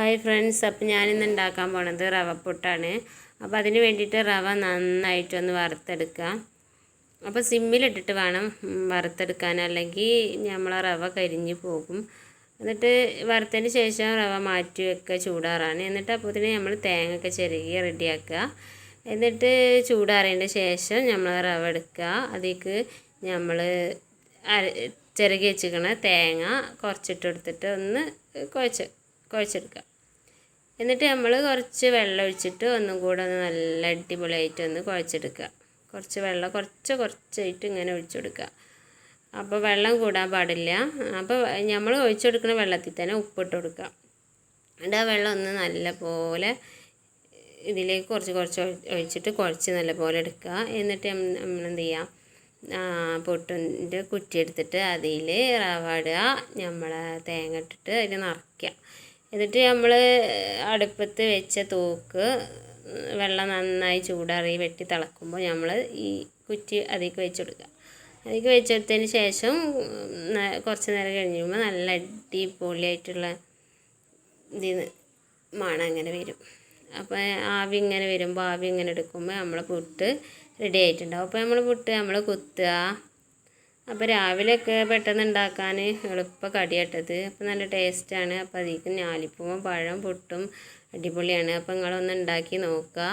Hi friends അപ്പം ഞാനിന്ന് ഉണ്ടാക്കാൻ പോണത് റവ പുട്ടാണ് അപ്പോൾ അതിന് വേണ്ടിയിട്ട് റവ നന്നായിട്ടൊന്ന് വറുത്തെടുക്കുക അപ്പോൾ സിമ്മിലിട്ടിട്ട് വേണം വറുത്തെടുക്കാൻ. അല്ലെങ്കിൽ നമ്മൾ റവ കരിഞ്ഞു പോകും. എന്നിട്ട് വറുത്തതിന് ശേഷം റവ മാറ്റി വെക്കുക ചൂടാറാണ്. എന്നിട്ട് അപ്പോൾ ഇതിന് നമ്മൾ തേങ്ങ ഒക്കെ ചെറുകി റെഡിയാക്കുക എന്നിട്ട് ചൂടാറിയതിന്റെ ശേഷം നമ്മൾ റവ എടുക്കുക അതിലേക്ക് നമ്മൾ ചിരകി വെച്ചിരിക്കണ തേങ്ങ കുറച്ചിട്ട് എടുത്തിട്ട് ഒന്ന് കുഴച്ച് കുഴച്ചെടുക്കുക എന്നിട്ട് നമ്മൾ കുറച്ച് വെള്ളം ഒഴിച്ചിട്ട് ഒന്നും കൂടെ ഒന്ന് നല്ല അടിപൊളിയായിട്ട് ഒന്ന് കുഴച്ചെടുക്കുക. കുറച്ച് വെള്ളം കുറച്ച് കുറച്ചായിട്ട് ഇങ്ങനെ ഒഴിച്ചു കൊടുക്കുക അപ്പോൾ വെള്ളം കൂടാൻ പാടില്ല. അപ്പോൾ നമ്മൾ ഒഴിച്ചു കൊടുക്കുന്ന വെള്ളത്തിൽ തന്നെ ഉപ്പിട്ട് കൊടുക്കുക. എന്നിട്ട് ആ വെള്ളം ഒന്ന് നല്ല പോലെ ഇതിലേക്ക് കുറച്ച് കുറച്ച് ഒഴി- ഒഴിച്ചിട്ട് കുഴച്ച് നല്ല പോലെ എടുക്കുക. എന്നിട്ട് നമ്മൾ എന്ത് ചെയ്യുക? പൊട്ടിന്റെ കുറ്റി എടുത്തിട്ട് അതിൽ റവ ഇടുക. നമ്മളെ തേങ്ങ ഇട്ടിട്ട് അതിൽ നിറയ്ക്കുക. എന്നിട്ട് നമ്മൾ അടുപ്പത്ത് വെച്ച തോക്ക് വെള്ളം നന്നായി ചൂടാറി വെട്ടി തിളക്കുമ്പോൾ നമ്മൾ ഈ കുറ്റി അതിലേക്ക് വെച്ച് കൊടുക്കുക അതിലേക്ക് വെച്ചെടുത്തതിന് ശേഷം കുറച്ച് നേരം കഴിഞ്ഞുമ്പോൾ നല്ല അടിപൊളിയായിട്ടുള്ള ഇതിന് മണം അങ്ങനെ വരും. അപ്പോൾ ആവി ഇങ്ങനെ വരുമ്പോൾ ആവി ഇങ്ങനെ എടുക്കുമ്പോൾ നമ്മൾ പുട്ട് റെഡി ആയിട്ടുണ്ടാവും അപ്പോൾ നമ്മൾ പുട്ട് നമ്മൾ കുത്തുക. അപ്പോൾ രാവിലെയൊക്കെ പെട്ടെന്ന് ഉണ്ടാക്കാൻ എളുപ്പ കടിയാട്ടത്. അപ്പോൾ നല്ല ടേസ്റ്റാണ് അപ്പോൾ അതിലേക്ക് ഞാലിപ്പൂവും പഴം പൊട്ടും അടിപൊളിയാണ്. അപ്പോൾ നിങ്ങളൊന്ന് ഉണ്ടാക്കി നോക്കുക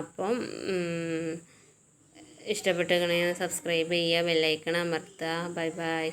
അപ്പം ഇഷ്ടപ്പെട്ടിരിക്കണേ സബ്സ്ക്രൈബ് ചെയ്യുക ബെല്ലൈക്കൺ അമർത്തുക ബൈ ബൈ.